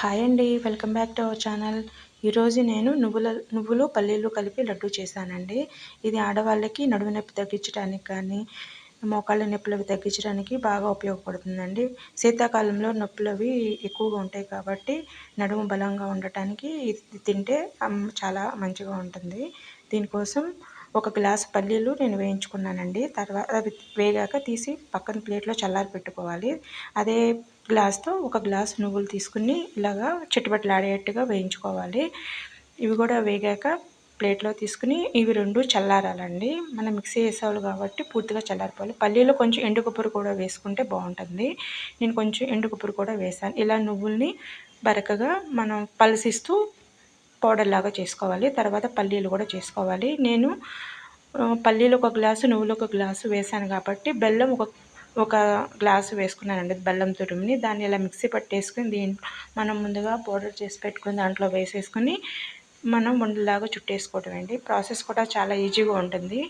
Hi అండి welcome back to our channel ఈరోజు నేను నువ్వుల నువ్వులు పల్లీలు కలిపి లడ్డు చేశానండి. ఇది ఆడవాళ్ళకి నడుము నొప్పి తగ్గించడానికి కానీ మోకాళ్ళ నొప్పులు అవి తగ్గించడానికి బాగా ఉపయోగపడుతుందండి. శీతాకాలంలో నొప్పులు అవి ఎక్కువగా ఉంటాయి కాబట్టి నడుము బలంగా ఉండటానికి ఇది తింటే చాలా మంచిగా ఉంటుంది. దీనికోసం ఒక గ్లాస్ పల్లీలు నేను వేయించుకున్నానండి. తర్వాత అవి వేగాక తీసి పక్కన ప్లేట్లో చల్లారి పెట్టుకోవాలి. అదే గ్లాస్తో ఒక గ్లాస్ నువ్వులు తీసుకుని ఇలాగా చిట్టుబట్టలాడేట్టుగా వేయించుకోవాలి. ఇవి కూడా వేగాక ప్లేట్లో తీసుకుని ఇవి రెండు చల్లారాలండి. మనం మిక్సీ వేసేవాళ్ళు కాబట్టి పూర్తిగా చల్లారిపోవాలి. పల్లీలో కొంచెం ఎండు కొబ్బరి కూడా వేసుకుంటే బాగుంటుంది. నేను కొంచెం ఎండు కొబ్బరి కూడా వేసాను. ఇలా నువ్వుల్ని బరకగా మనం పలసిస్తూ పౌడర్ లాగా చేసుకోవాలి. తర్వాత పల్లీలు కూడా చేసుకోవాలి. నేను పల్లీలు ఒక గ్లాసు నువ్వులు ఒక గ్లాసు వేసాను కాబట్టి బెల్లం ఒక ఒక గ్లాసు వేసుకున్నానండి బెల్లం తురుముని. దాన్ని ఇలా మిక్సీ పట్టేసుకుని దీని మనం ముందుగా పౌడర్ చేసి పెట్టుకుని దాంట్లో వేసేసుకుని మనం ఉండలాగా చుట్టేసుకోవడం అండి. ప్రాసెస్ కూడా చాలా ఈజీగా ఉంటుంది.